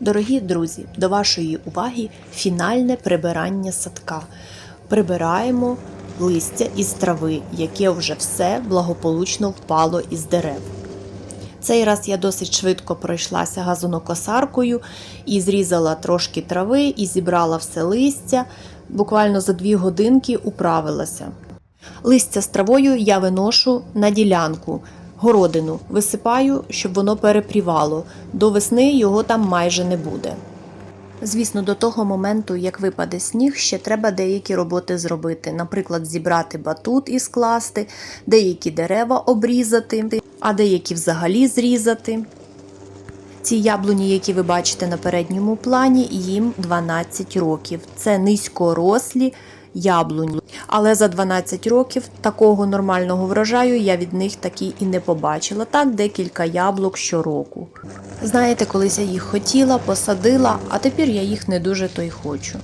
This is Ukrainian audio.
Дорогі друзі, до вашої уваги фінальне прибирання садка. Прибираємо листя із трави, яке вже все благополучно впало із дерев. Цей раз я досить швидко пройшлася газонокосаркою і зрізала трошки трави і зібрала все листя. Буквально за дві годинки управилася. Листя з травою я виношу на ділянку, городину, висипаю, щоб воно перепрівало. До весни його там майже не буде. Звісно, до того моменту, як випаде сніг, ще треба деякі роботи зробити. Наприклад, зібрати батут і скласти, деякі дерева обрізати, а деякі взагалі зрізати. Ці яблуні, які ви бачите на передньому плані, їм 12 років. Це низькорослі яблуні. Але за 12 років такого нормального врожаю я від них таки і не побачила. Так, декілька яблук щороку. Знаєте, колись я їх хотіла, посадила, а тепер я їх не дуже то й хочу.